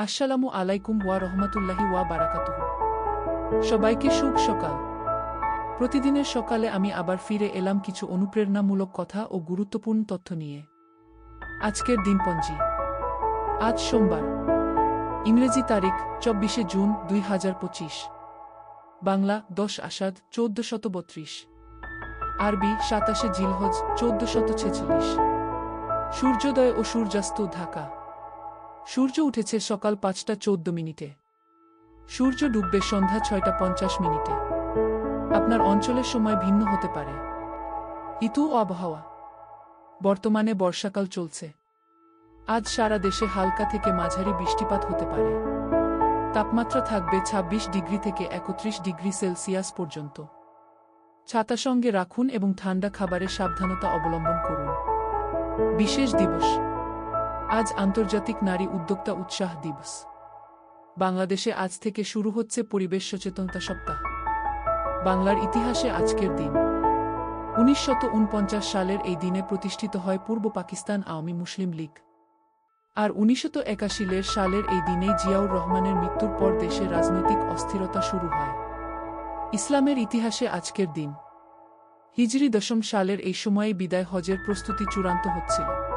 আসসালামু আলাইকুম ওয়া রহমাতুল্লাহি ওয়া বারাকাতুহু। সবাইকে শুভ সকাল। প্রতিদিনের সকালে আমি আবার ফিরে এলাম কিছু অনুপ্রেরণামূলক কথা ও গুরুত্বপূর্ণ তথ্য নিয়ে। আজকের দিনপঞ্জি। আজ সোমবার। ইংরেজি তারিখ, চব্বিশে জুন দুই হাজার পঁচিশ। বাংলা, দশ আষাঢ়, চৌদ্দ শত বত্রিশ। আরবি, সাতাশে জিলহজ, চৌদ্দ শত ছেচল্লিশ। সূর্যোদয় ও সূর্যাস্ত ঢাকা। সূর্য উঠেছে সকাল পাঁচটা চোদ্দ মিনিটে। সূর্য ডুববে সন্ধ্যা ছয়টা পঞ্চাশ মিনিটে। আপনার অঞ্চলের সময় ভিন্ন হতে পারে। ও আবহাওয়া। বর্তমানে বর্ষাকাল চলছে। আজ সারা দেশে হালকা থেকে মাঝারি বৃষ্টিপাত হতে পারে। তাপমাত্রা থাকবে ২৬ ডিগ্রি থেকে একত্রিশ ডিগ্রি সেলসিয়াস পর্যন্ত। ছাতা সঙ্গে রাখুন এবং ঠান্ডা খাবারে সাবধানতা অবলম্বন করুন। বিশেষ দিবস। আজ আন্তর্জাতিক নারী উদ্যোক্তা উৎসাহ দিবস। বাংলাদেশে আজ থেকে শুরু হচ্ছে পরিবেশ সচেতনতা সপ্তাহ। বাংলার ইতিহাসে আজকের দিন। উনিশশত সালের এই দিনে প্রতিষ্ঠিত হয় পূর্ব পাকিস্তান আওয়ামী মুসলিম লীগ। আর উনিশশত একাশিলের সালের এই দিনেই জিয়াউর রহমানের মৃত্যুর পর দেশে রাজনৈতিক অস্থিরতা শুরু হয়। ইসলামের ইতিহাসে আজকের দিন। হিজরি দশম সালের এই সময়ে বিদায় হজের প্রস্তুতি চূড়ান্ত হচ্ছিল।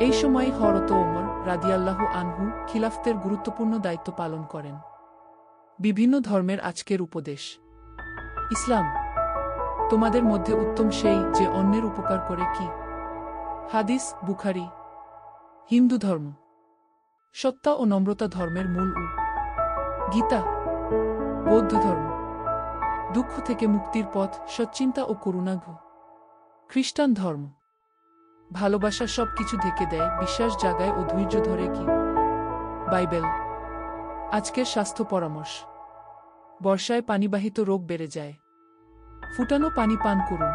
এই সময় হরত ওমর রাদিয়াল্লাহু আনহু খিলাফতের গুরুত্বপূর্ণ দায়িত্ব পালন করেন। বিভিন্ন ধর্মের আজকের উপদেশ। ইসলাম, তোমাদের মধ্যে উত্তম সেই যে অন্যের উপকার করে কি? হাদিস, বুখারি, হিন্দু ধর্ম। সত্তা ও নম্রতা ধর্মের মূল উ। গীতা, বৌদ্ধ ধর্ম। দুঃখ থেকে মুক্তির পথ সচ্চিন্তা ও করুণাঘ। খ্রিস্টান ধর্ম। ভালোবাসা সব কিছু ঢেকে দেয়, বিশ্বাস জাগায় ও ধৈর্য ধরে কি? বাইবেল। আজকের স্বাস্থ্য পরামর্শ। বর্ষায় পানিবাহিত রোগ বেড়ে যায়। ফুটানো পানি পান করুন।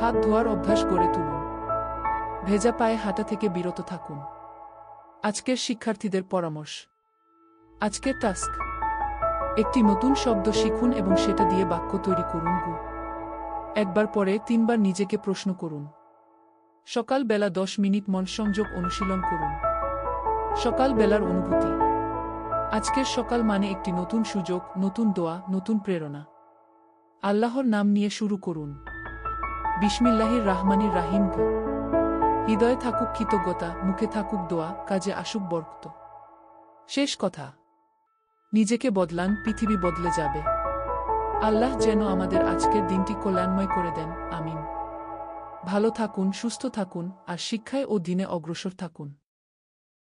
হাত ধোয়ার অভ্যাস গড়ে তুলুন। ভেজা পায়ে হাঁটা থেকে বিরত থাকুন। আজকের শিক্ষার্থীদের পরামর্শ। আজকের টাস্ক। একটি নতুন শব্দ শিখুন এবং সেটা দিয়ে বাক্য তৈরি করুন গু। একবার পরে তিনবার নিজেকে প্রশ্ন করুন। সকাল বেলা দশ মিনিট মন সংযোগ অনুশীলন করুন। সকাল বেলার অনুভূতি। আজকের সকাল মানে একটি নতুন সুযোগ, নতুন দোয়া, নতুন প্রেরণা। আল্লাহর নাম নিয়ে শুরু করুন। বিসমিল্লাহির রাহমানির রাহিম হৃদয়ে থাকুক কৃতজ্ঞতা, মুখে থাকুক দোয়া, কাজে আসুক বরক্ত। শেষ কথা। নিজেকে বদলান, পৃথিবী বদলে যাবে। আল্লাহ যেন আমাদের আজকের দিনটি কল্যাণময় করে দেন। আমিন। ভালো থাকুন সুস্থ থাকুন আর শিক্ষায় ও দিনে অগ্রসর থাকুন।